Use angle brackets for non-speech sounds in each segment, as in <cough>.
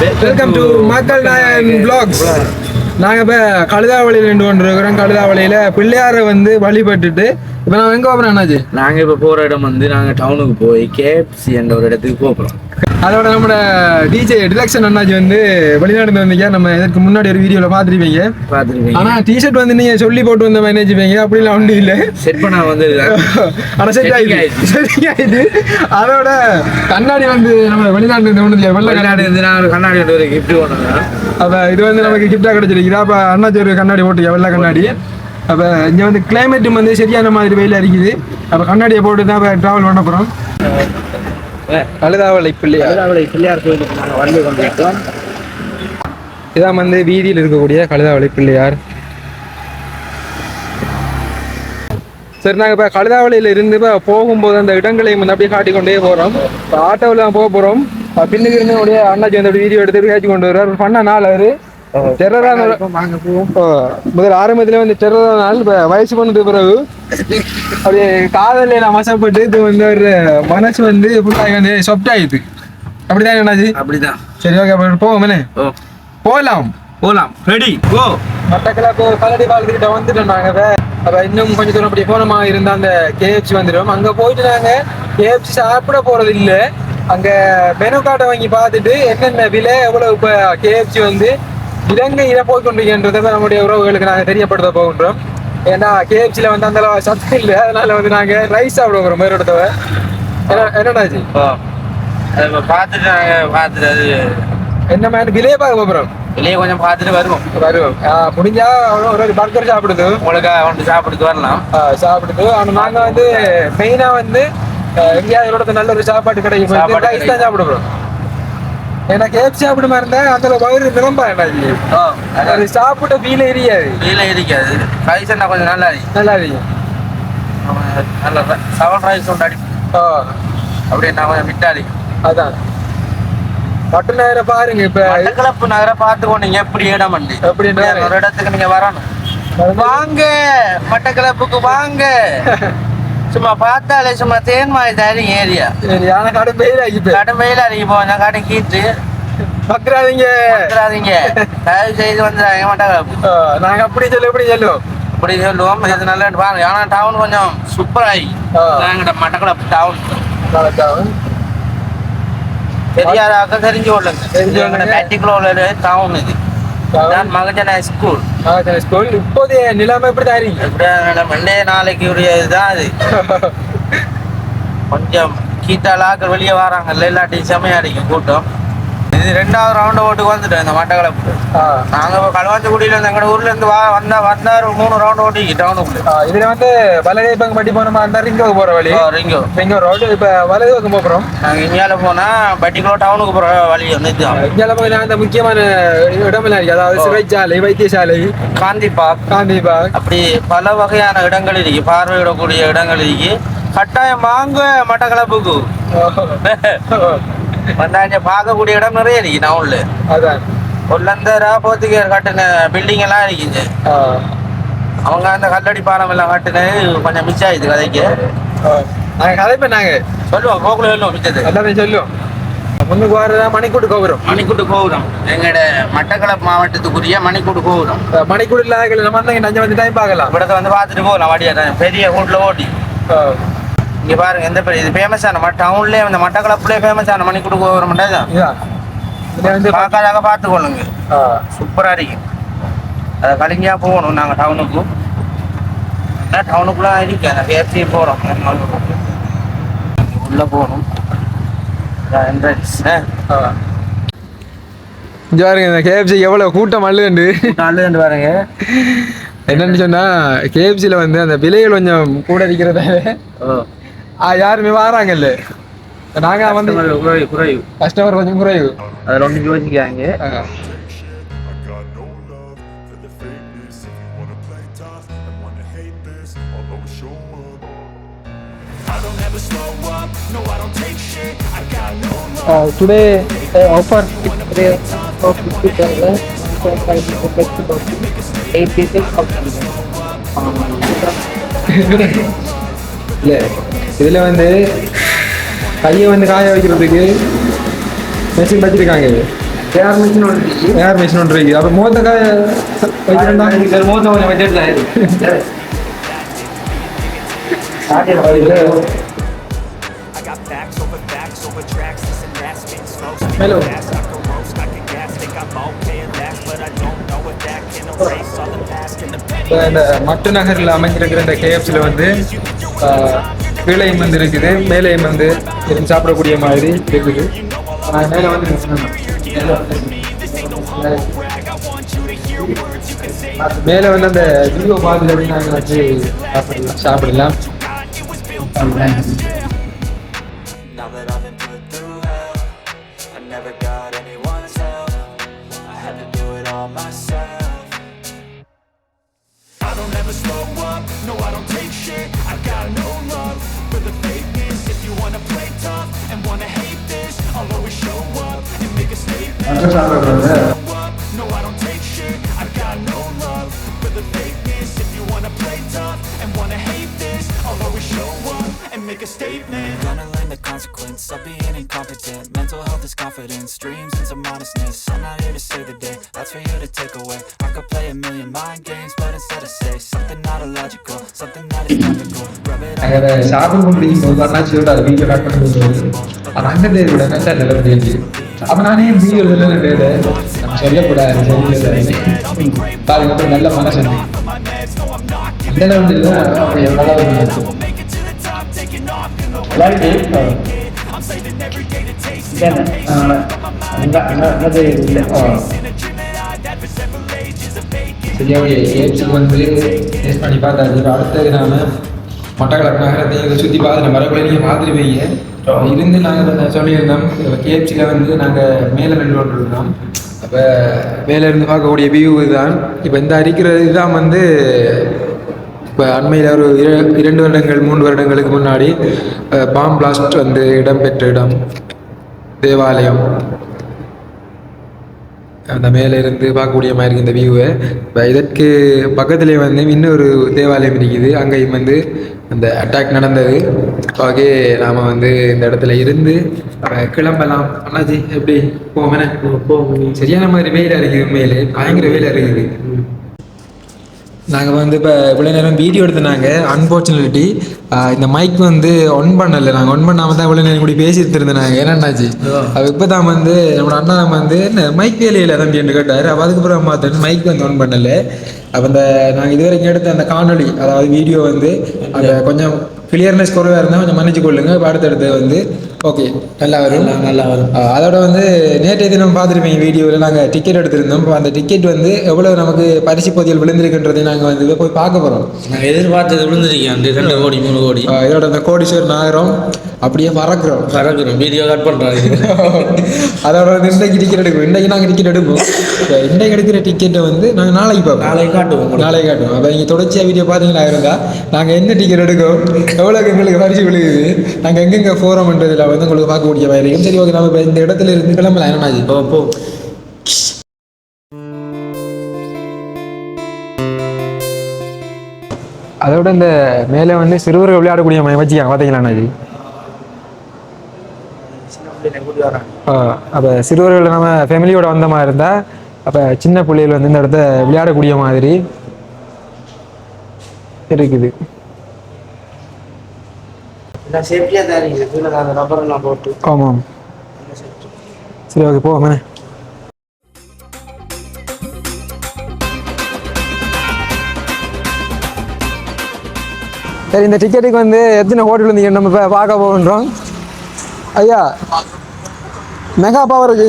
Welcome to மக்கள் நாயன் blocks நாங்கள் இப்போ கழுதாவளியில் நின்று கொண்டிருக்கிறோம். கழுதாவளியில் பிள்ளையாரை வந்து வழிபட்டுட்டு இப்போ நான் எங்கே போகிறேன் என்னாச்சு நாங்கள் இப்போ போகிற இடம் வந்து நாங்கள் டவுனுக்கு போய் கேஎஃப்சி என்ற ஒரு இடத்துக்கு போகிறோம் அதோட நம்மளோட டிஜே டிலக்ஷன் அண்ணாச்சி வந்து வெளிநாடு வந்தீங்க. நம்ம இதற்கு முன்னாடி ஒரு வீடியோவில் பார்த்துருப்பீங்க. பாத்துருப்பீங்க ஆனால் டிஷர்ட் வந்து நீங்கள் சொல்லி போட்டு வந்த மாதிரி நினைச்சுப்பீங்க. அப்படிலாம் ஒன்றும் இல்லை. செட் பண்ண வந்து ஆனால் செட் ஆயிடுச்சு. செட்டிங் ஆயிடுச்சு அதோட கண்ணாடி வந்து நம்ம வெளிநாட்டு இருந்து ஒன்று வெள்ளை வெளிநாடு கண்ணாடி இருந்து நான் கண்ணாடி ஒன்று ஒரு கிஃப்ட் கொண்டு அப்ப இது வந்து நமக்கு கிஃப்டா கிடைச்சிருக்கு அப்ப அண்ணாச்சி ஒரு கண்ணாடி போட்டுக்க வெள்ளை கண்ணாடி. அப்ப இங்க வந்து கிளைமேட்டும் வந்து சரியான மாதிரி வெயில இருக்குது. அப்ப கண்ணாடியை போட்டு தான் டிராவல் பண்ண போறோம். அழுதாவளை பிள்ளையா பிள்ளையார் கோயிலுக்கு நாங்க வந்து கொண்டிருக்கோம் இதான் வந்து வீதியில் இருக்கக்கூடிய கழுதாவளை பிள்ளையார். சரி நாங்கள் இப்போ கழுதாவளியில் இருந்து இப்போ போகும்போது அந்த இடங்களையும் வந்து அப்படியே காட்டிக்கொண்டே போகிறோம் இப்போ ஆட்டோவில் போக போகிறோம் பின்னுக்கு இருந்து அப்படியே அண்ணாச்சி வந்து அப்படி வீடியோ எடுத்து பேச்சு கொண்டு வருவார் பண்ண நாள் அவர் டெரரான முதல் ஆரம்பத்துல வந்து டெரரான நாள் இப்போ வயசு பண்ணது பிறகு அப்படியே காதலில் நான் வசப்பட்டு இது வந்து ஒரு மனசு வந்து ஃபுல்லாக வந்து சொப்ட் ஆயிடுது. அப்படிதான் என்னாச்சு அப்படிதான். சரி ஓகே போவோமே ஓ. போகலாம் போலாம். ரெடி கோ மட்டக்களப்பு கலடி பாலத்துக்கிட்ட வந்துட்டோம் நாங்க இப்ப. அப்ப இன்னும் கொஞ்சம் தூரம் அப்படி போனோமா இருந்தா அந்த கேஎஃப்சி வந்துடும். அங்க போயிட்டு நாங்க கேஎஃப்சி சாப்பிட போறது இல்ல. அங்க மெனு கார்டை வாங்கி பார்த்துட்டு என்னென்ன விலை எவ்வளவு இப்ப கேஎஃப்சி வந்து இலங்கையில போய் கொண்டிருக்கின்றதை நம்முடைய உறவுகளுக்கு நாங்க தெரியப்படுத்த போகின்றோம். ஏன்னா கேஎஃப்சில வந்து அந்த அளவு சத்து இல்லை. அதனால வந்து நாங்க ரைஸ் சாப்பிட போறோம் வேற இடத்தவ என்னடாச்சு பார்த்துட்டு நாங்க பார்த்துட்டு அது என்ன மாதிரி விலையை பார்க்க போறோம்? வெளியே கொஞ்சம் பார்த்துட்டு வருவோம். வருவோம். முடிஞ்சா ஒரு- பர்கர் சாப்பிடுது. உங்களுக்கு ஒன்று சாப்பிட்டுட்டு வரலாம். சாப்பிடுது. ஆனா நாங்க வந்து மெயினா வந்து இடத்துல நல்ல ஒரு சாப்பாடு போயிட்டு ரைஸ் தான் கடைக்கு. ஏன்னா கேப் சாப்பிடுமா இருந்தா? அந்த வயிறு நிரம்ப ஓ அது சாப்பிட்ட ஃபீல் எரியாது. கீழே இருக்காது ரைஸ் என்ன கொஞ்சம் நல்லா இருக்கு நல்லா இருக்கு நல்ல செவன் ரைஸ் ஒன்று அடி அப்படியே நான் கொஞ்சம் விட்டாளி அதான். பட்டு நேரம் பாருங்க இப்ப. மட்டக்களப்பு நகரை பார்த்து கொண்டீங்க எப்படி இடம் பண்ணி எப்படின்னா? ஒரு இடத்துக்கு நீங்க வரணும். வாங்க மட்டக்களப்புக்கு வாங்க. <laughs> சும்மா பார்த்தாலே சும்மா தேன் மாதிரி தரீங்க ஏரியா. சரி ஆனா கடை பெயில் ஆகி போய் கடுமையில அறிக்கை போங்க கடை கீட்டு பக்குறாதீங்க. வந்துடாதீங்க தயவு செய்து வந்துடாங்க மட்டக்களப்பு ஆ, நாங்க அப்படி சொல்லு இப்படி சொல்லுவோம் இப்படி சொல்லுவோம். இது நல்லா பாருங்க ஆனா டவுன் கொஞ்சம் சூப்பராகி ஆ. நாங்கட மட்டக்களப்பு டவுன் வணக்கம். தெரியாதாக்க தெரிஞ்சு கொள்ளுங்க. தெரிஞ்சு கொள்ளுங்க. பேட்டிக்குள்ள டவுன் இது. நான் மகஜன ஸ்கூல் ஸ்கூல் இப்போதைய நிலைமை எப்படி எப்படியா மண்டே நாளைக்கு உரிய இதுதான் அது. <laughs> கொஞ்சம் கீட்டாலாக்கள் வெளியே வராங்கல்ல இல்லாட்டி செமையா அடிக்கும் கூட்டம். இது ரெண்டாவது ரவுண்ட் ஓட்டுக்கு வந்துட்டோம் இந்த மட்டக்களப்பு ஆ. நாங்க இப்போ களுவாஞ்சிக்குடியில இருந்து எங்க ஊர்ல இருந்து வா வந்தா வந்தா ஒரு மூணு ரவுண்ட் ஓட்டி டவுனுக்குள்ள இதுல வந்து வலகை பங்கு பட்டி போனோமா இருந்தா ரிங்கோக்கு போற வழி? ரிங்கோ ரிங்கோ ரோடு இப்ப வலது பக்கம் போறோம். நாங்க இந்தியால போனா பட்டிக்குளோ டவுனுக்கு போற வழி வந்து இந்தியால பக்கம் அந்த முக்கியமான இடமெல்லாம் இருக்கு. அதாவது சிறைச்சாலை வைத்தியசாலை. காந்தி பார்க் காந்தி பார்க் அப்படி பல வகையான இடங்கள் இருக்கு. பார்வையிடக்கூடிய இடங்கள் இருக்கு. கட்டாயம் வாங்க மட்டக்களப்புக்கு. <laughs> பார்க்கக்கூடிய இடம் நிறைய இருக்கு டவுன்ல அதான். கொல்லந்தரா போத்துக்கு கட்டின பில்டிங் எல்லாம் இருக்குது. அவங்க அந்த கல்லடி பாலம் எல்லாம் கட்டினது கொஞ்சம் மிஸ் ஆயிடுது கதைக்கு. நாங்கள் கதைப்பேன் நாங்கள் சொல்லுவோம் கோகுலம் சொல்லுவோம் மிச்சது. எல்லாமே சொல்லுவோம். முன்னுக்கு வர மணிக்கூட்டு கோபுரம். மணிக்கூட்டு கோபுரம். எங்களோட மட்டக்களப்பு மாவட்டத்துக்குரிய மணிக்கூட்டு கோபுரம். மணிக்கூடு இல்லாத நம்ம வந்து நஞ்ச வந்து டைம் பார்க்கலாம். இடத்த வந்து பார்த்துட்டு போகலாம் வடியா பெரிய கூட்டில் ஓட்டி. இங்கே பாருங்க எந்த பெரிய இது ஃபேமஸான டவுன்லேயே இந்த மட்டக்களப்புலேயே ஃபேமஸான மணிக்கூட்டு கோபுரம் தான் இதுல வந்து பார்க்காதாக பார்த்துக்கொள்ளுங்க. சூப்பராக இருக்கும். அதை கலிஞ்சா போகணும் நாங்கள் டவுனுக்கு டவுனுக்குள்ளே இருக்கு அந்த கேஎஃப்சி போகிறோம் உள்ளே போகணும். என்ட்ரன்ஸ் பாருங்க இந்த கேஎஃப்சி எவ்வளவு கூட்டம் அள்ளுண்டு நல்லது பாருங்க. என்னன்னு சொன்னா கேஎஃப்சியில் வந்து அந்த விலைகள் கொஞ்சம் கூட இருக்கிறதால. ஆ, யாருமே வராங்கல்ல. நாங்க வந்து குறைவு குறைவு கஸ்டமர் கொஞ்சம் குறைவு அதில் ஒன்று யோசிக்காங்க. டுடே ஆஃபர் இல்லை இதில் வந்து கையை வந்து காய வைக்கிறதுக்கு மெஷின் வச்சிருக்காங்க ஏர் மிஷின் ஒன்று ஏர் மிஷின் ஒன்று இருக்கு அப்போ வைக்கிறேன்டா கொஞ்சம் Hello. erase all the past and the petty. இப்போ இந்த மட்டு நகரில் அமைஞ்சிருக்கிற இந்த கேஎஃப்சியில் வந்து கீழையும் வந்து இருக்குது மேலேயும் வந்து எதுவும் சாப்பிடக்கூடிய மாதிரி இருக்குது நான் மேலே வந்து மேலே வந்து அந்த வீடியோ பார்த்துட்டு நாங்கள் வச்சு சாப்பிடலாம். சாப்பிடலாம். up and make a statement Gonna learn the consequence of being incompetent Mental health is confidence, dreams and some honestness I'm not here to save the day, that's for you to take away I could play a million mind games, but instead I say Something not illogical, something that is topical Rub it நாங்கள் அதை சாப்பிட முடியும் போது அண்ணாச்சியோட அது video cut பண்ணி கொடுத்தது அது அங்கே விட நல்ல நிலவு தெரிஞ்சு அப்ப நானே வீடியோ நம்ம சொல்லக்கூடாது பாருங்க அப்புறம் நல்ல மனசு இந்த லெவலில் இல்லை அப்போ எவ்வளோ சரியா ஏப்ஸுக்கு வந்து டேஸ்ட் பண்ணி பார்த்தாச்சு அடுத்தது நாம மட்டக்களப்பு நகரத்தை இதை சுற்றி பார்த்துட்டு வரக்குள்ள நீங்கள் பார்த்துருவீங்க இருந்து நாங்கள் சொல்லியிருந்தோம் கேஎஃப்சியில் வந்து நாங்கள் மேலே நின்று கொண்டிருந்தோம். அப்போ மேலே இருந்து பார்க்கக்கூடிய வியூ இதுதான். இப்போ இந்த அரிக்கிறது இதுதான் வந்து இப்போ அண்மையில் ஒரு இர- இரண்டு வருடங்கள் மூன்று வருடங்களுக்கு முன்னாடி பாம் பிளாஸ்ட் வந்து இடம்பெற்ற இடம் தேவாலயம். அந்த மேலே இருந்து பார்க்கக்கூடிய மாதிரி இருக்கு இந்த வியூவை இப்போ இதற்கு பக்கத்துலேயே வந்து இன்னொரு தேவாலயம் இருக்குது. அங்கேயும் வந்து அந்த அட்டாக் நடந்தது. ஓகே நாம் வந்து இந்த இடத்துல இருந்து கிளம்பலாம். அண்ணாச்சி எப்படி? போவேனே சரியான மாதிரி வெயிலாக இருக்குது உண்மையிலே பயங்கர வெயிலாக இருக்குது. நாங்கள் வந்து இப்போ இவ்வளோ நேரம் வீடியோ எடுத்துனாங்க அன்ஃபார்ச்சுனேட்லி இந்த மைக் வந்து ஒன் பண்ணல. நாங்கள் ஒன் பண்ணாமல் தான் இவ்வளோ நேரம் கூடி பேசிட்டு இருந்தாங்க என்னன்னாச்சு? அது இப்போ தான் வந்து நம்மளோட அண்ணா வந்து மைக் வேலையில் தம்பி என்று கேட்டார். அப்போ அதுக்கப்புறம் பார்த்துட்டு மைக் வந்து ஒன் பண்ணல. அப்போ இந்த நாங்கள் இது வரைக்கும் எடுத்த அந்த காணொளி அதாவது வீடியோ வந்து அந்த கொஞ்சம் கிளியர்னஸ் குறைவாக இருந்தால் கொஞ்சம் மன்னிச்சு கொள்ளுங்க. இப்போ அடுத்தடுத்து வந்து ஓகே நல்லா வரும். நல்லா வரும். அதோட வந்து நேற்றைய தினம் பார்த்துருப்பீங்க வீடியோவில் நாங்கள் டிக்கெட் எடுத்திருந்தோம். இப்போ அந்த டிக்கெட் வந்து எவ்வளோ நமக்கு பரிசு பகுதியில் விழுந்திருக்குன்றதை நாங்கள் வந்து போய் பார்க்க போகிறோம் நான் எதிர்பார்த்தது விழுந்திருக்கேன். ரெண்டு கோடி மூணு கோடி. இதோட அந்த கோடீஸ்வரர் நாகரம் அப்படியே பறக்குறோம். பறக்குறோம். வீடியோ கட் பண்ணுறாங்க அதோட வந்து இன்றைக்கு டிக்கெட் எடுப்போம். இன்றைக்கு நாங்கள் டிக்கெட் எடுப்போம். இப்ப இன்றைக்கு எடுக்கிற டிக்கெட்டை வந்து நாங்கள் நாளைக்கு பார்ப்போம். நாளைக்கு காட்டுவோம். நாளைக்கு காட்டுவோம். அப்போ நீங்கள் தொடர்ச்சியாக வீடியோ பார்த்தீங்களா இருந்தா நாங்கள் என்ன டிக்கெட் எடுக்கோம்? எவ்வளோக்கு எங்களுக்கு பரிசு விழுகுது நாங்கள் எங்கெங்கே போகிறோம்ன்றதில் வந்து உங்களுக்கு பார்க்கக்கூடிய இருக்கும் சரி ஓகே நம்ம இப்போ இந்த இடத்துல இருந்து கிளம்பலாம். என்ன போ போ. அதோட இந்த மேலே வந்து சிறுவர்கள் விளையாடக்கூடிய மையம் வச்சுக்காங்க பார்த்தீங்களா அண்ணாஜி? அப்போ சிறுவர்கள் நம்ம ஃபேமிலியோட வந்த மாதிரி இருந்தால் அப்போ சின்ன பிள்ளைகள் வந்து இந்த இடத்த விளையாடக்கூடிய மாதிரி இருக்குது. எல்லாம் சேஃப்டியாக தான் இருக்குது. கீழே அந்த ரப்பரெல்லாம் போட்டு. ஆமாம். சரி ஓகே போவோமே சரி இந்த டிக்கெட்டுக்கு வந்து எத்தனை ஹோட்டல் இருந்தீங்க நம்ம இப்போ பார்க்க போகின்றோம். ஐயா mega பவருக்கு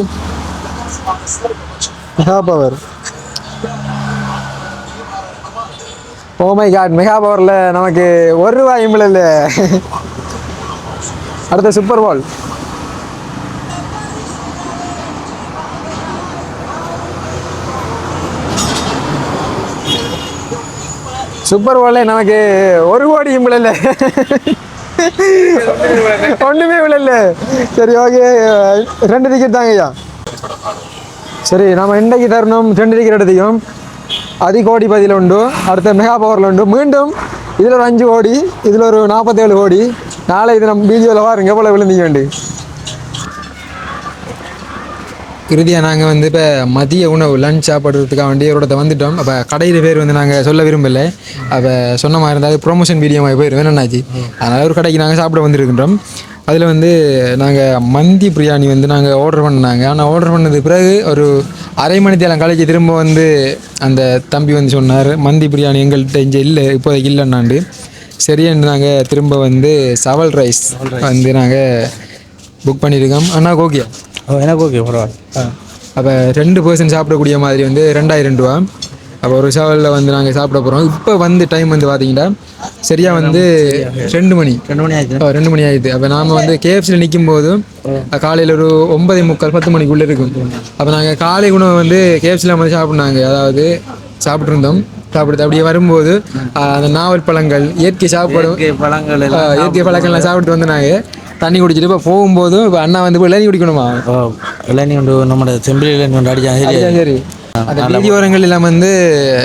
mega power oh my God mega பவரில் நமக்கு ஒரு ரூபாய் இல்லை அடுத்த சூப்பர் பால் சூப்பர் பால்ல நமக்கு ஒரு கோடியும் விழல. ஒண்ணுமே விழல. சரி ஓகே ரெண்டு டிக்கெட் தாங்க ஐயா. சரி நம்ம இன்றைக்கு தரணும். ரெண்டு டிக்கெட் எடுத்துக்கோம் அதி கோடி பதில் உண்டு. அடுத்த மெகா பவரில் உண்டு. மீண்டும் இதில் ஒரு அஞ்சு கோடி இதில் ஒரு நாற்பத்தேழு கோடி. நாளை இது நம்ம வீடியோவில் பாருங்க போல் விழுந்தீங்க வேண்டி இறுதியாக நாங்கள் வந்து இப்போ மதிய உணவு லஞ்ச் சாப்பிட்றதுக்காக வேண்டி ஒரு இடத்த வந்துட்டோம். அப்போ கடையில் பேர் வந்து நாங்கள் சொல்ல விரும்பலை. அப்போ சொன்ன மாதிரி இருந்தால் ப்ரொமோஷன் வீடியோ மாதிரி போயிடும் வேணும்னாச்சு அதனால் ஒரு கடைக்கு நாங்கள் சாப்பிட வந்திருக்கின்றோம். அதில் வந்து நாங்கள் மந்தி பிரியாணி வந்து நாங்கள் ஆர்டர் பண்ணாங்க. ஆனால் ஆர்டர் பண்ணது பிறகு ஒரு அரை மணி தேலம் கலைக்கு திரும்ப வந்து அந்த தம்பி வந்து சொன்னார் மந்தி பிரியாணி எங்கள்கிட்ட இங்கே இல்லை இப்போதைக்கு இல்லைன்னாண்டு. சரின்னு நாங்கள் திரும்ப வந்து சவல் ரைஸ் வந்து நாங்கள் புக் பண்ணியிருக்கோம் அண்ணா ஓகே எனக்கு ஓகே பரவாயில்ல. அப்போ ரெண்டு பர்சன்ட் சாப்பிடக்கூடிய மாதிரி வந்து ரெண்டாயிரம் ரூபா. அப்போ ஒரு சவலில் வந்து நாங்கள் சாப்பிட போகிறோம் இப்போ வந்து டைம் வந்து பார்த்தீங்கன்னா சரியாக வந்து ரெண்டு மணி. ரெண்டு மணி ஆயிடுச்சு. ரெண்டு மணி ஆயிடுது அப்போ நாம் வந்து கேஎஃப்சியில் நிற்கும் போது காலையில் ஒரு ஒன்பதே முக்கால் பத்து மணிக்குள்ளே இருக்கும். அப்போ நாங்கள் காலை உணவு வந்து கேஎஃப்சியில் வந்து சாப்பிட்னாங்க அதாவது சாப்பிட்ருந்தோம் சாப்பிடுது அப்படியே வரும்போது அந்த நாவல் பழங்கள் இயற்கை சாப்பாடு பழங்கள் இயற்கை பழங்கள்லாம் சாப்பிட்டு வந்து நாங்கள் தண்ணி குடிச்சிட்டு இப்போ போகும்போதும் இப்போ அண்ணா வந்து இப்போ இளநீ குடிக்கணுமா? இளநீ உண்டு நம்ம செம்பிலி இளநீ உண்டு அடிச்சாங்க சரி. சரி. அந்த வீதியோரங்கள் எல்லாம் வந்து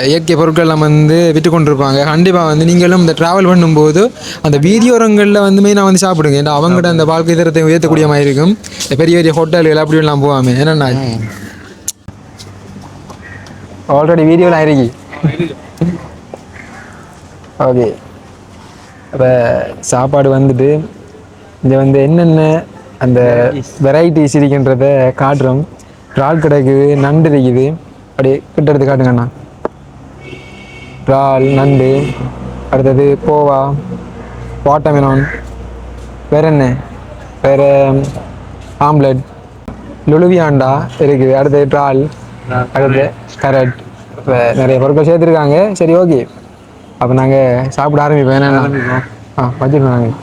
இயற்கை பொருட்கள் எல்லாம் வந்து விற்று கொண்டிருப்பாங்க. கண்டிப்பாக வந்து நீங்களும் இந்த ட்ராவல் பண்ணும்போது அந்த வீதியோரங்களில் வந்து மெயினாக வந்து சாப்பிடுங்க. ஏன்னா அவங்ககிட்ட அந்த வாழ்க்கை தரத்தை உயர்த்தக்கூடிய மாதிரி இருக்கும். பெரிய பெரிய ஹோட்டல்கள் அப்படி எல்லாம் போகாம. என்னண்ணா ஆல்ரெடி வீடியோலாம் இருக்கு ஓகே அப்போ சாப்பாடு வந்துட்டு இங்கே வந்து என்னென்ன அந்த வெரைட்டிஸ் இருக்கின்றத காட்டுறோம். இறால் கிடைக்குது நண்டு இருக்குது. அப்படியே கிட்ட எடுத்து காட்டுங்கண்ணா இறால் நண்டு அடுத்தது கோவா வாட்டர்மெலான் வேற என்ன? வேற ஆம்லெட் லுலுவியாண்டா இருக்குது. அடுத்தது இறால் அடுத்து கரட் இப்போ நிறைய பொருட்கள் சேர்த்துருக்காங்க. சரி ஓகே. அப்போ நாங்கள் சாப்பிட ஆரம்பிப்போம். என்ன ஆ வச்சுருக்கோம் நாங்கள்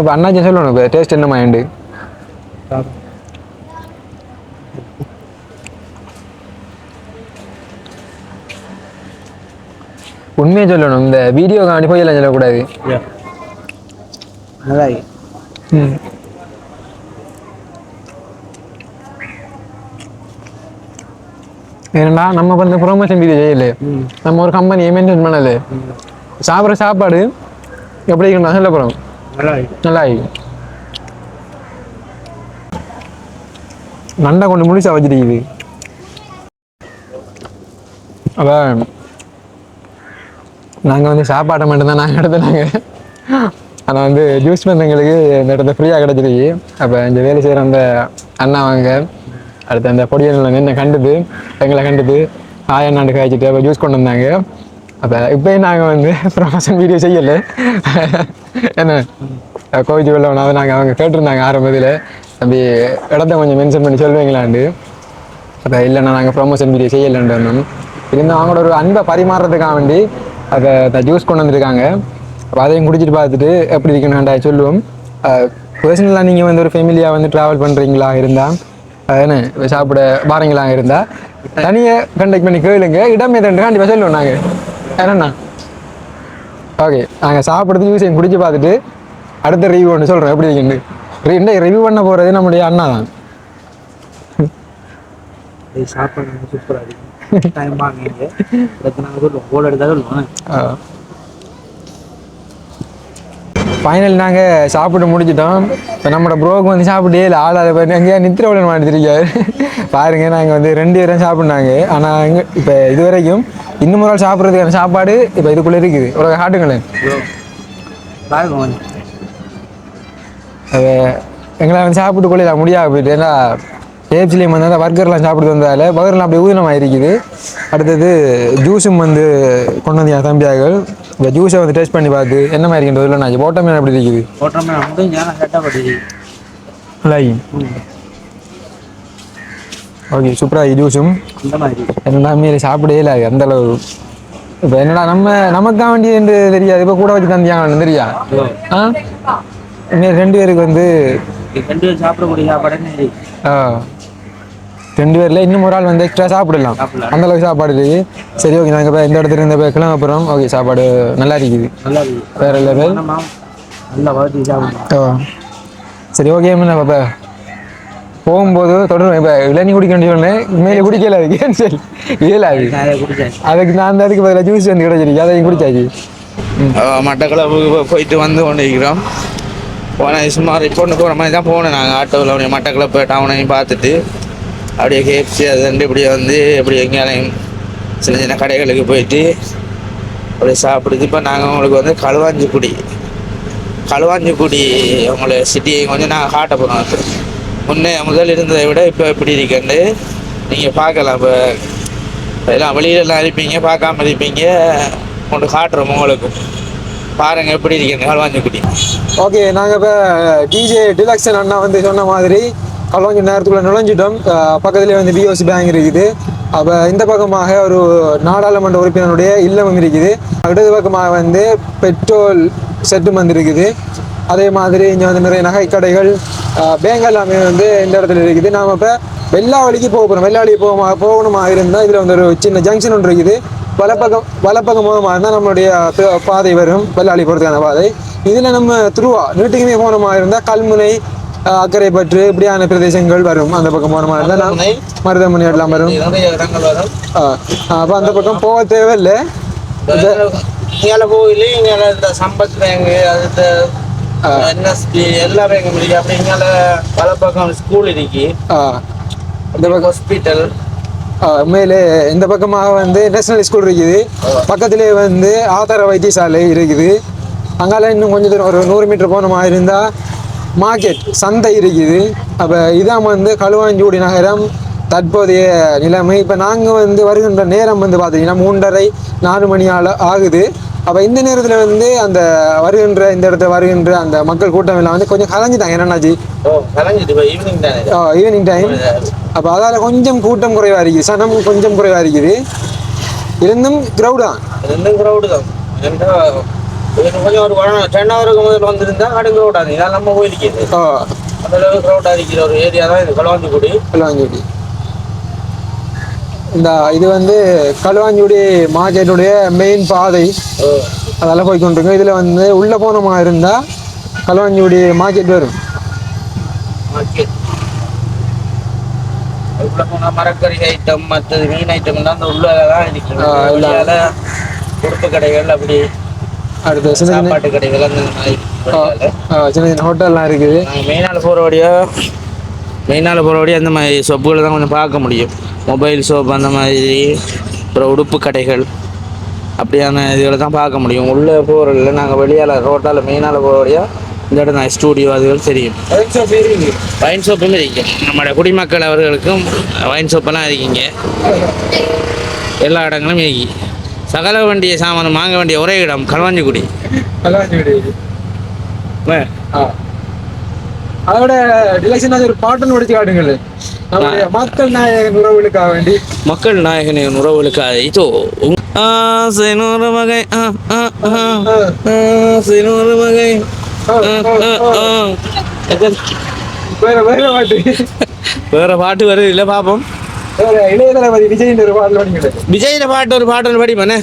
இப்போ அண்ணாச்சி சொல்லணும் இப்போ டேஸ்ட் என்ன மைண்டு உண்மையை சொல்லணும். இந்த வீடியோ காணி போய் எல்லாம் சொல்லக்கூடாது. ம். ஏன்னா நம்ம பண்ண ப்ரொமோஷன் வீடியோ செய்யல. நம்ம ஒரு கம்பெனி மெயின்டைன் பண்ணல. சாப்பிட்ற சாப்பாடு எப்படி இருக்கணும் சொல்ல போகிறோம் நல்லா நண்டை கொண்டு முடிச்சா வச்சிருக்குது. அப்போ நாங்கள் வந்து சாப்பாட்டை மட்டும்தான் நாங்கள் எடுத்துனாங்க. ஆனால் வந்து ஜூஸ் பந்தங்களுக்கு இந்த இடத்துல ஃப்ரீயாக கிடச்சிருக்கு. அப்போ இங்கே வேலை செய்கிற அந்த அண்ணா வாங்க அடுத்து அந்த பொடியனில் என்ன கண்டுது எங்களை கண்டுது ஆயண்ணாண்டு காய்ச்சிட்டு அப்போ ஜூஸ் கொண்டு வந்தாங்க. அப்போ இப்போயும் நாங்கள் வந்து ப்ரொமோஷன் வீடியோ செய்யலை. என்ன? கோவிச்சு வெள்ளவனா நாங்கள் அவங்க கேட்டிருந்தாங்க ஆரம்பத்தில். தம்பி இடத்த கொஞ்சம் மென்ஷன் பண்ணி சொல்லுவீங்களாண்டு அப்போ இல்லைண்ணா நாங்கள் ப்ரொமோஷன் வீடியோ செய்யலைன்ற ஒன்றும் இருந்தால் அவங்களோட ஒரு அன்பை பரிமாறுறதுக்காக வேண்டி அதை ஜூஸ் கொண்டு வந்திருக்காங்க. அப்போ அதையும் குடிச்சிட்டு பார்த்துட்டு எப்படி இருக்குன்னு சொல்லுவோம். பர்சனலாக நீங்கள் வந்து ஒரு ஃபேமிலியாக வந்து ட்ராவல் பண்ணுறீங்களா இருந்தால் என்ன சாப்பிட வாரங்களா இருந்தால் தனியாக கண்டக்ட் பண்ணி கேளுங்க. இடம் எதுன்னு கண்டிப்பாக சொல்லுவோம் நாங்கள் என்னண்ணா? ஓகே நாங்கள் சாப்பிட்றது யூஸையும் குடிச்சு பார்த்துட்டு அடுத்த ரிவ்யூ ஒன்று சொல்கிறோம் எப்படி இருக்குன்னு. ரெண்டு ரிவ்யூ பண்ண போகிறது நம்முடைய அண்ணா தான். சாப்பாடு சூப்பராக இருக்கு. டைம் அடுத்து நாங்கள் சொல்லுவோம். கோல் எடுத்தா சொல்லுவோம். ஃபைனல் நாங்கள் சாப்பிட்டு முடிச்சிட்டோம். இப்போ நம்மளோட ப்ரோக்கு வந்து சாப்பிட்டே இல்லை ஆள் அதை பண்ணி எங்கேயா நித்திர விட மாட்டிருக்காரு <laughs> பாருங்க நாங்கள் வந்து ரெண்டு பேரும் சாப்பிட்னாங்க. ஆனால் எங்க இப்போ இது வரைக்கும் இன்னும் ஒரு ஆள் சாப்பிட்றதுக்கான சாப்பாடு இப்போ இதுக்குள்ளே இருக்குது. ஒரு காட்டுங்களேன் பாருங்க எங்களை வந்து சாப்பிட்டு கொள்ள முடியாது போயிட்டு ஏன்னா ஏப்சிலையும் வந்து அந்த பர்கர்லாம் சாப்பிட்டு வந்தால பர்கர்லாம் அப்படியே ஊதினமாக இருக்குது. அடுத்தது ஜூஸும் வந்து கொண்டு வந்தீங்க தம்பியார்கள் இந்த ஜூஸை வந்து டேஸ்ட் பண்ணி பார்த்து என்ன மாதிரி இருக்கின்றது இல்லை நான் போட்டமே எப்படி இருக்குது? போட்டோமே வந்து ஞானம் கட்டப்பட்டு நல்லா ஓகே சூப்பராக ஜூஸும் என்னடா மீறி சாப்பிடவே இல்லை அந்த அளவு. இப்போ என்னடா நம்ம நமக்காக வேண்டியது என்று தெரியாது. இப்போ கூட வச்சு தந்தியாங்கன்னு தெரியா? ஆ? ரெண்டு பேருக்கு வந்து ரெண்டு பேரும் சாப்பிடக்கூடிய சாப்பாடு? ஆ, ரெண்டு பேர்ல இன்னும் ஒரு ஆள் வந்து எக்ஸ்ட்ரா சாப்பிடலாம். அந்த அளவுக்கு சாப்பாடு இருக்கு. சரி ஓகே நாங்கள் இப்போ இந்த இடத்துல இருந்த போய் கிளம்ப போகிறோம் ஓகே சாப்பாடு நல்லா இருக்குது. நல்லா இருக்கு வேற லெவல் நம்ம நல்லா வளர்த்தி சாப்பிடலாம். ஓ. சரி ஓகே என்ன பாப்பா போகும்போது தொடரும் இப்போ இளநீ குடிக்க வேண்டிய மேலே குடிக்கல. <laughs> அது. கேன்சல் இயலாது நிறைய குடிச்சாச்சு அதுக்கு நான் அந்த அதுக்கு பதிலாக ஜூஸ் வந்து கிடச்சிருக்கு. அதையும் குடிச்சாச்சு? மட்டக்களப்புக்கு போயிட்டு வந்து கொண்டு இருக்கிறோம். போனேன் சும்மா ரிப்போர்ட் போகிற மாதிரி தான் போனேன் நாங்கள் ஆட்டோவில் மட்டக்களப்பு டவுனையும் பார்த்துட்டு. அப்படியே கேப்சி அது வந்து இப்படியே வந்து இப்படி எங்கேயாலையும் சின்ன சின்ன கடைகளுக்கு போயிட்டு அப்படியே சாப்பிடுது இப்போ நாங்கள் உங்களுக்கு வந்து களுவாஞ்சிக்குடி. களுவாஞ்சிக்குடி உங்களை சிட்டியை கொஞ்சம் நாங்கள் காட்ட போகிறோம் முன்னே முதல் இருந்ததை விட இப்போ எப்படி இருக்கேன் நீங்கள் பார்க்கலாம் இப்போ எல்லாம் வெளியிலலாம் இருப்பீங்க பார்க்காம இருப்பீங்க. கொண்டு காட்டுறோம் உங்களுக்கு. பாருங்கள் எப்படி இருக்குன்னு களுவாஞ்சிக்குடி. ஓகே நாங்கள் இப்போ டிஜே டிலக்ஷன் அண்ணா வந்து சொன்ன மாதிரி கொஞ்சம் நேரத்துக்குள்ள நுழைஞ்சிட்டோம். பக்கத்துலேயே வந்து பிஓசி பேங்க் இருக்குது. அப்போ இந்த பக்கமாக ஒரு நாடாளுமன்ற உறுப்பினருடைய இல்லமும் இருக்குது. இடது பக்கமாக வந்து பெட்ரோல் செட்டுமெண்ட் இருக்குது. அதே மாதிரி இங்கே வந்து நிறைய நகைக்கடைகள் பேங்க் எல்லாமே வந்து இந்த இடத்துல இருக்குது. நாம் இப்போ வெள்ளாவளிக்கு போக போகிறோம் வெள்ளாவளிக்கு போகமா போகணுமா இருந்தால் இதில் வந்து ஒரு சின்ன ஜங்ஷன் ஒன்று இருக்குது. வலப்பக்கம் வலப்பக்கம் போகமா இருந்தால் நம்மளுடைய பாதை வரும். வெள்ளாளி போகிறதுக்கான பாதை. இதில் நம்ம திருவா நீட்டுக்குமே போகணுமா இருந்தால் கல்முனை அக்கரைப்பற்று இப்படியான பிரதேசங்கள் வரும். அந்த பக்கம் இருந்தால் நான் மருதமணி எல்லாம் வரும். அப்போ அந்த பக்கம் போக தேவையில்லை. இங்கே கோயில் இங்கே இந்த சம்பத் பேங்க் அடுத்த என்எஸ்பி எல்லா பேங்கும் இருக்கு அப்படி இங்கே பல பக்கம் ஸ்கூல் இருக்கு. இந்த பக்கம் ஹாஸ்பிட்டல் உண்மையிலே இந்த பக்கமாக வந்து நேஷனல் ஸ்கூல் இருக்குது. பக்கத்திலே வந்து ஆதார வைத்தியசாலை இருக்குது. அங்கால இன்னும் கொஞ்சம் தூரம் ஒரு நூறு மீட்டர் போன மாதிரி இருந்தால் மார்க்கெட் சந்தை இருக்குது. அப்போ இதான் வந்து களுவாஞ்சூடி நகரம் தற்போதைய நிலைமை. இப்போ நாங்கள் வந்து வருகின்ற நேரம் வந்து பார்த்தீங்கன்னா மூன்றரை நாலு மணி ஆகுது. அப்போ இந்த நேரத்தில் வந்து அந்த வருகின்ற இந்த இடத்துல வருகின்ற அந்த மக்கள் கூட்டம் எல்லாம் வந்து கொஞ்சம் கலைஞ்சிட்டாங்க என்னன்னாச்சு ஓ ஈவினிங் தானே டைம் அப்போ அதால் கொஞ்சம் கூட்டம் குறைவாக இருக்குது. சனம் கொஞ்சம் குறைவாக இருக்குது. இருந்தும் க்ரௌடா ரெண்டும் க்ரௌடு தான். இதுக்கு கொஞ்சம் ஒரு டென் ஹவருக்கு முதல்ல வந்திருந்தா கடும் க்ரௌடாக இதான் நம்ம போயிருக்கிறது ஓ அந்த அளவுக்கு க்ரௌடாக இருக்கிற ஒரு ஏரியா தான் இது களுவாஞ்சிக்குடி களுவாஞ்சுடி இந்த இது வந்து களுவாஞ்சுடி மார்க்கெட்டுடைய மெயின் பாதை. அதெல்லாம் போய் கொண்டிருக்கோம் இதில் வந்து உள்ளே போனோமா இருந்தால் களுவாஞ்சுடி மார்க்கெட் வரும். மரக்கறி ஐட்டம் மற்றது மீன் ஐட்டம் தான் அந்த உள்ள தான். வெளியால உடுப்பு கடைகள் அப்படி. அடுத்து சின்ன சாப்பாட்டு கடைகள் அந்த மாதிரி சின்ன சின்ன ஹோட்டல்லாம் இருக்குது. மெயினால் போகிற வழியா மெயினால் போகிற வழியா அந்த மாதிரி ஷாப்புகளை தான் கொஞ்சம் பார்க்க முடியும். மொபைல் ஷாப் அந்த மாதிரி அப்புறம் உடுப்பு கடைகள் அப்படியான இதுகளை தான் பார்க்க முடியும். உள்ளே போகிறதில்ல நாங்கள் வெளியால் ரோட்டால் மெயினால் போகிற வழியா இந்த இடம் தான் ஸ்டூடியோ அதுகள் தெரியும். வைன் ஷாப்பும் இருக்கு? நம்மளோட குடிமக்கள் அவர்களுக்கும் வைன் ஷாப்பெல்லாம் இருக்கீங்க எல்லா இடங்களும் இருக்கு. சகல வண்டிய சாமான் வாங்க வேண்டிய ஒரே இடம் களுவாஞ்சிக்குடி களுவாஞ்சுடி ஆ. அதோட டிலக்ஷன் ஒரு பாட்டன் படிச்சு காட்டுங்கள். மக்கள் நாயகன் உறவுகளுக்காக வேண்டி. மக்கள் நாயகனின் உறவுகளுக்கு அது இதோ நூறு வகை நூறு வகை? வேற வேற பாட்டு. வேற பாட்டு வருது. இல்லை பாப்போம். தளபதி விஜயின் ஒரு பாடல் படிங்களேன் விஜயில பாட்டு ஒரு பாட்டு ஒன்று படிப்பானே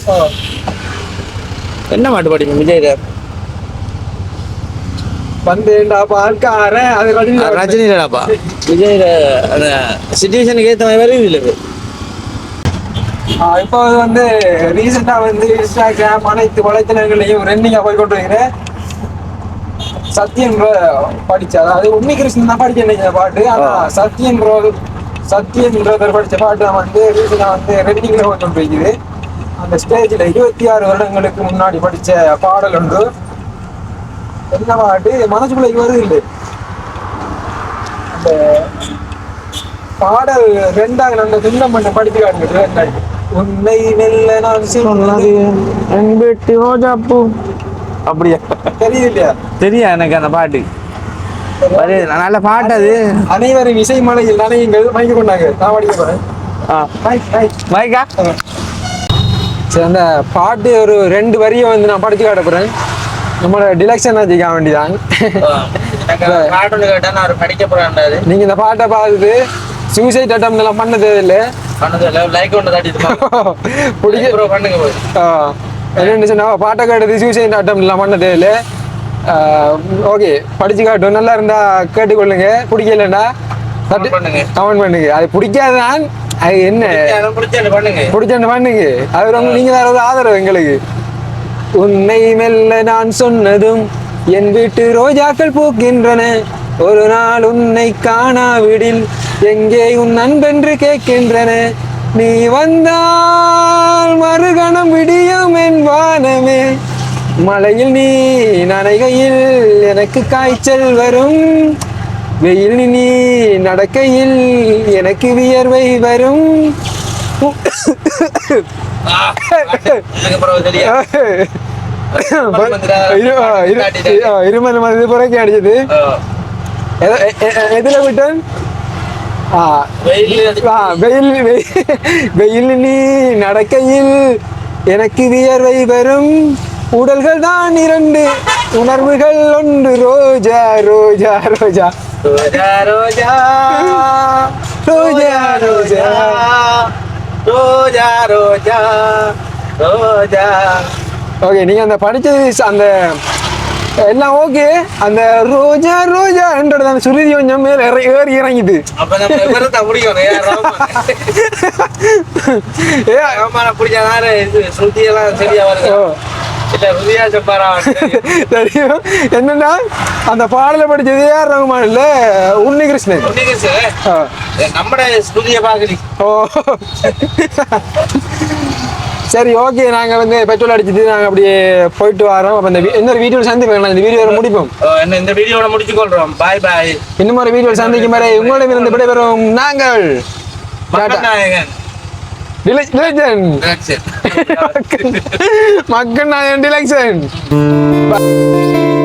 என்ன பாட்டு படிப்பேன் விஜயில? வந்தேன்டா பார்க்கார அது ரஜினி பாட்டு. ரஜினி இல்லடாப்பா விஜயில அந்த சுச்சுவேஷனுக்கு ஏற்ற மாதிரி வருது இல்லை இப்போ வந்து ரீசெண்டா வந்து இன்ஸ்டாகிராம் அனைத்து வலைத்தளங்களையும் ரெண்டிங்கா போய் கொண்டிருக்கிறேன் சத்யன் bro படிச்ச அதாவது உன்னி கிருஷ்ணன் தான் நினைக்கிற பாட்டு. ஆனா சத்யன் ப்ரோ சத்யன் பிரதர் படிச்ச பாட்டு தான் வந்து ரீசெண்டா வந்து ரெண்டிங்ல போய் கொண்டிருக்குது அந்த ஸ்டேஜ்ல இருபத்தி ஆறு வருடங்களுக்கு முன்னாடி படிச்ச பாடல் ஒன்று என்ன பாட்டு? மனசுக்குள்ள வருது இல்லை. அந்த பாடல் ரெண்டாக அந்த துண்டம் பண்ண படித்து காட்டுங்க உன்னை வெல்ல நான் சொன்னது வெட்டி ரோஜாப்பூ. அப்படியா? தெரியுது இல்லையா? தெரியும் எனக்கு அந்த பாட்டு. நல்ல பாட்டு அது. அனைவரும் இசை மலையில் நனையுங்கள். மயங்கி கொண்டாங்க. நான் படிக்க போறேன். மைக்கா சரி அந்த பாட்டு ஒரு ரெண்டு வரியை வந்து நான் படிச்சு காட்ட போறேன். நம்மளோட டிலக்ஷன் படிக்க போறேன் நீங்க இந்த பாட்டை பார்த்துட்டு சூசைட் அட்டம் எல்லாம் பண்ண தேவையில்லை. பிடிக்க ப்ரோ பண்ணுங்க என்னன்னு சொன்னா பாட்டை கேட்டது சூசைட் அட்டம் எல்லாம் பண்ண தேவையில்லை. ஓகே படிச்சு காட்டும் நல்லா இருந்தா கேட்டுக்கொள்ளுங்க. பண்ணுங்க. கமெண்ட் பண்ணுங்க. அது பிடிக்காதான் அது என்ன? பிடிச்சது பண்ணுங்க. அது ரொம்ப நீங்க தர ஆதரவு எங்களுக்கு. உன்னை மெல்ல நான் சொன்னதும் என் வீட்டு ரோஜாக்கள் பூக்கின்றன. ஒரு நாள் உன்னை காணாவிடில் எங்கே உன் நண்பென்று கேட்கின்றன. நீ வந்தால் மறுகணம் விடியும் என் வானமே. மழையில் நீ நனைகையில் எனக்கு காய்ச்சல் வரும். வெயில் நீ நடக்கையில் எனக்கு வியர்வை வரும். இருமல் மருந்து புறக்கி அடிச்சது எதுல விட்டேன் வெயில் வெயில் நீ நடக்கையில் எனக்கு வியர்வை வரும். உடல்கள் தான் இரண்டு உணர்வுகள் ஒன்று. ரோஜா ரோஜா ரோஜா. ரோஜா ரோஜா. ரோஜா ரோஜா ரோஜா. ரோஜா ரோஜா. ஓகே நீங்க அந்த படிச்சது ச- அந்த எல்லாம் ஓகே அந்த ரோஜா ரோஜா என்றது அந்த சுருதி கொஞ்சம் மேல ஏறி இறங்கிது. ஏ <laughs> இது ஸ்ருதி எல்லாம் சரியா வருது? <laughs> தெரியும். என்னன்னா அந்த பாடலை படிச்சது ஏஆர் ரகுமான் இல்ல உன்னி கிருஷ்ணன் ஆ. நம்மட ஸ்ருதியை பாக்குறீ ஓ. சரி ஓகே. நாங்க வந்து பெட்ரோல் அடிச்சுட்டு நாங்க அப்படியே போயிட்டு வரோம். அப்ப இந்த இன்னொரு வீடியோ சந்திப்போம். இந்த வீடியோ முடிப்போம். என்ன இந்த வீடியோட முடிச்சு கொள்றோம் பாய் பாய் இன்னும் ஒரு வீடியோ சந்திக்கும் வரை உங்களிடமிருந்து விடைபெறும் நாங்கள். Deluxe Legend. Legend. Makan. Makan ayam Deluxe. Bye.